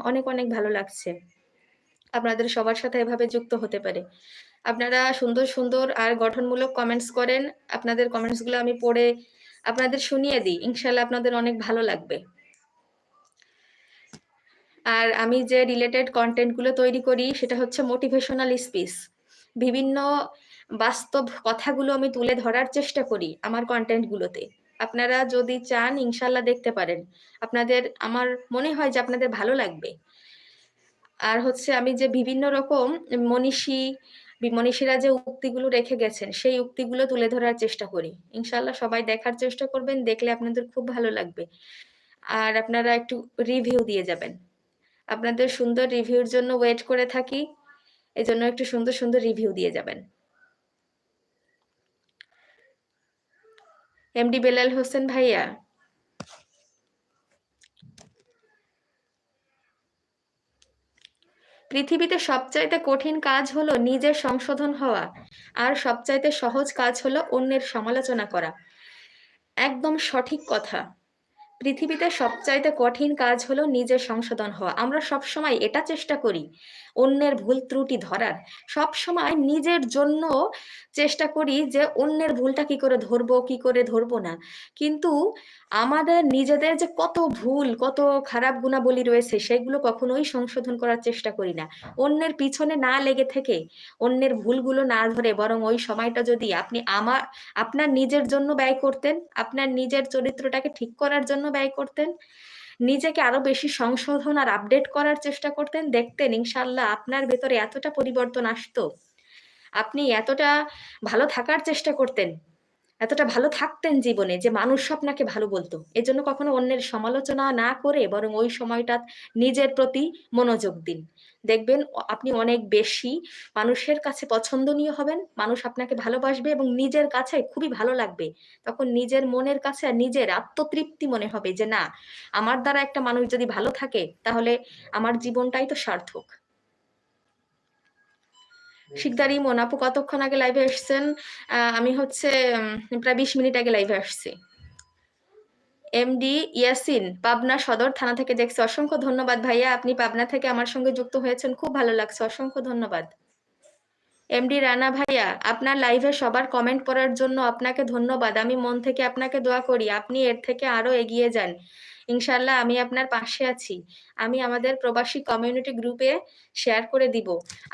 অনেক অনেক ভালো লাগছে। আপনাদের সবার সাথে এভাবে যুক্ত হতে পারে। আপনারা সুন্দর সুন্দর আর গঠনমূলক কমেন্টস করেন। আপনাদের কমেন্টসগুলো আমি পড়ে আপনাদের শুনিয়ে দিই। ইনশাল্লাহ আপনাদের অনেক ভালো লাগবে। আর আমি যে রিলেটেড কন্টেন্টগুলো তৈরি করি, সেটা হচ্ছে মোটিভেশনাল স্পিচ বিভিন্ন বাস্তব কথাগুলো আমি তুলে ধরার চেষ্টা করি আমার কন্টেন্টগুলোতে আপনারা যদি চান ইনশাল্লাহ দেখতে পারেন। আপনাদের, আমার মনে হয় যে আপনাদের ভালো লাগবে। আর হচ্ছে আমি যে বিভিন্ন রকম মনীষী, মনীষীরা যে উক্তিগুলো রেখে গেছেন, সেই উক্তিগুলো তুলে ধরার চেষ্টা করি। ইনশাল্লাহ সবাই দেখার চেষ্টা করবেন, দেখলে আপনাদের খুব ভালো লাগবে। আর আপনারা একটু রিভিউ দিয়ে যাবেন। আপনাদের সুন্দর রিভিউর জন্য ওয়েট করে থাকি। এজন্য একটু সুন্দর সুন্দর রিভিউ দিয়ে যাবেন। এমডি বেলাল হোসেন ভাইয়া। পৃথিবীতে সবচাইতে কঠিন কাজ হলো নিজের সংশোধন হওয়া, আর সবচাইতে সহজ কাজ হলো অন্যের সমালোচনা করা। একদম সঠিক কথা। পৃথিবীতে সবচাইতে কঠিন কাজ হলো নিজের সংশোধন হওয়া। আমরা সব সময় এটা চেষ্টা করি, অন্যের ভুল ত্রুটি ধরার। সব সময় নিজের জন্য চেষ্টা করি যে অন্যের ভুলটা কি করে ধরবো, কি করে ধরবো না। কিন্তু আমাদের নিজেদের যে কত ভুল, কত খারাপ গুণাবলী রয়েছে, সেগুলো কখনোই সংশোধন করার চেষ্টা করি না। অন্যের পিছনে না লেগে থেকে অন্যের ভুলগুলো না ধরে বরং ওই সময়টা যদি আপনি আমার, আপনার নিজের জন্য ব্যয় করতেন, আপনার নিজের চরিত্রটাকে ঠিক করার জন্য ব্যয় করতেন, নিজেকে আরও বেশি সংশোধন আর আপডেট করার চেষ্টা করতেন, দেখতেন ইনশাল্লাহ আপনার ভেতরে এতটা পরিবর্তন আসতো। আপনি এতটা ভালো থাকার চেষ্টা করতেন। এতটা ভালো থাকতেন জীবনে যে মানুষ আপনাকে ভালো বলতো। এজন্য কখনো অন্যের সমালোচনা না করে বরং ওই সময়টা নিজের প্রতি মনোযোগ দিন। দেখবেন আপনি অনেক বেশি মানুষের কাছে পছন্দনীয় হবেন, মানুষ আপনাকে ভালোবাসবে এবং নিজের কাছে খুবই ভালো লাগবে। তখন নিজের মনের কাছে আর নিজের আত্মতৃপ্তি মনে হবে যে, না, আমার দ্বারা একটা মানুষ যদি ভালো থাকে, তাহলে আমার জীবনটাই তো সার্থক। শিকদারি মোনাপু কতক্ষণ আগে লাইভে এসছেন আমি হচ্ছে প্রায় বিশ মিনিট আগে লাইভে আসছি। এমডি ইয়াসিন, পাবনা সদর থানা থেকে দেখছি। অসংখ্য ধন্যবাদ ভাইয়া। আপনি পাবনা থেকে আমার সঙ্গে যুক্ত হয়েছেন। খুব ভালো লাগছে। অসংখ্য ধন্যবাদ। এমডি রানা ভাইয়া, আপনার লাইভে সবার কমেন্ট করার জন্য আপনাকে ধন্যবাদ। আমি মন থেকে আপনাকে দোয়া করি, আপনি এর থেকে আরও এগিয়ে যান। ইনশাল্লাহ আমি আপনার পাশে আছি। আমি আমাদের প্রবাসী কমিউনিটি গ্রুপে শেয়ার করে দিব।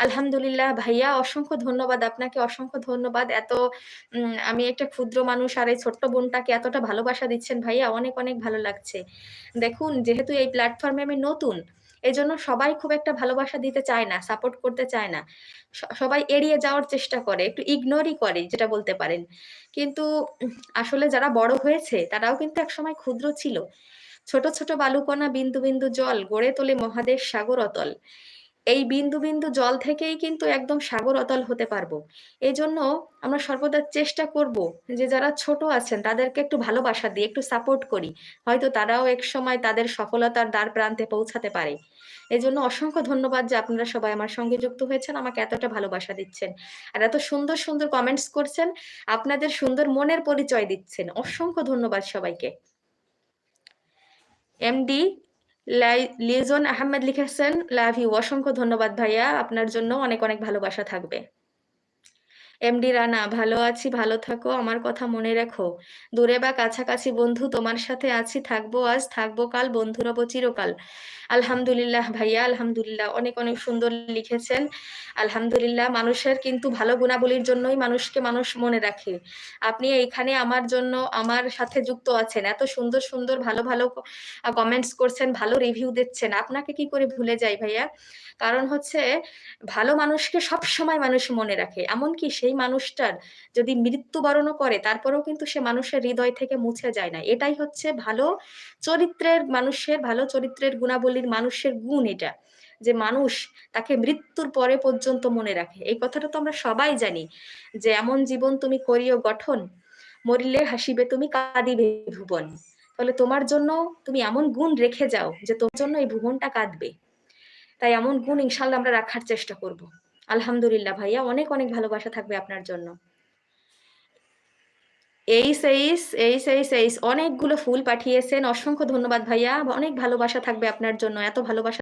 আলহামদুলিল্লাহ ভাইয়া, অসংখ্য ধন্যবাদ। আপনাকে অসংখ্য ধন্যবাদ। এত আমি একটা ক্ষুদ্র মানুষ আর এই ছোট্ট বোনটাকে এতটা ভালোবাসা দিচ্ছেন ভাইয়া, অনেক অনেক ভালো লাগছে। দেখুন, যেহেতু এই প্ল্যাটফর্মে আমি নতুন এজন্য সবাই খুব একটা ভালোবাসা দিতে চায় না সাপোর্ট করতে চায় না। সবাই এড়িয়ে যাওয়ার চেষ্টা করে, একটু ইগনোরই করে, যেটা বলতে পারেন। কিন্তু আসলে যারা বড় হয়েছে, তারাও কিন্তু একসময় ক্ষুদ্র ছিল। ছোট ছোট বালুকণা বিন্দু বিন্দু জল গড়ে তোলে মহাদেশ সাগর অতল। এই বিন্দু বিন্দু জল থেকেই কিন্তু একদম সাগর অতল হতে পারব। এই জন্য আমরা সর্বদা চেষ্টা করব যে যারা ছোট আছেন, তাদেরকে একটু ভালোবাসা দিই একটু সাপোর্ট করি। হয়তো তারাও এক সময় তাদের সফলতার দ্বার প্রান্তে পৌঁছাতে পারে। এই জন্য অসংখ্য ধন্যবাদ যে আপনারা সবাই আমার সঙ্গে যুক্ত হয়েছেন, আমাকে এতটা ভালোবাসা দিচ্ছেন। আর এত সুন্দর সুন্দর কমেন্টস করছেন, আপনাদের সুন্দর মনের পরিচয় দিচ্ছেন। অসংখ্য ধন্যবাদ সবাইকে। এমডি লিজন আহমেদ লিখেছেন। লাভ ইউ অসংখ্য ধন্যবাদ ভাইয়া। আপনার জন্য অনেক অনেক ভালোবাসা থাকবে। এমডি রানা, ভালো আছি, ভালো থাকো। আমার কথা মনে রেখো। দূরে বা কাছাকাছি বন্ধু, তোমার সাথে আছি, থাকব আজ, থাকব কাল, বন্ধুরা চিরকাল। আলহামদুলিল্লাহ ভাইয়া, আলহামদুলিল্লাহ। অনেক অনেক সুন্দর লিখেছেন। আলহামদুলিল্লাহ, মানুষের কিন্তু ভালো গুণাবলীর জন্যই মানুষকে মানুষ মনে রাখে। আপনি এইখানে আমার জন্য, আমার সাথে যুক্ত আছেন। এত সুন্দর সুন্দর, ভালো ভালো কমেন্টস করছেন, ভালো রিভিউ দিচ্ছেন। আপনাকে কি করে ভুলে যাই ভাইয়া? কারণ হচ্ছে, ভালো মানুষকে সব সময় মানুষ মনে রাখে। এমনকি সেই মানুষটার যদি মৃত্যুবরণও করে, তারপরেও কিন্তু সে মানুষের হৃদয় থেকে মুছে যায় না। এটাই হচ্ছে ভালো চরিত্রের মানুষের, ভালো চরিত্রের গুণাবলীর মানুষের গুণ এটা, যে মানুষ তাকে মৃত্যুর পরে পর্যন্ত মনে রাখে। এই কথাটা তো আমরা সবাই জানি, যে এমন জীবন তুমি করিও গঠন, মরিলে হাসিবে তুমি কাঁদিবে ভুবন। তাহলে তোমার জন্য তুমি এমন গুণ রেখে যাও, যে তোমার জন্য এই ভুবনটা কাঁদবে। তাই এমন গুণ ইনশাল্লাহ আমরা রাখার চেষ্টা করব। আলহামদুলিল্লাহ ভাইয়া, অনেক অনেক ভালোবাসা থাকবে আপনার জন্য। এই সেইস এই সেইস এইস, অনেকগুলো ফুল পাঠিয়েছেন। অসংখ্য ধন্যবাদ ভাইয়া। অনেক ভালোবাসা থাকবে আপনার জন্য। এত ভালোবাসা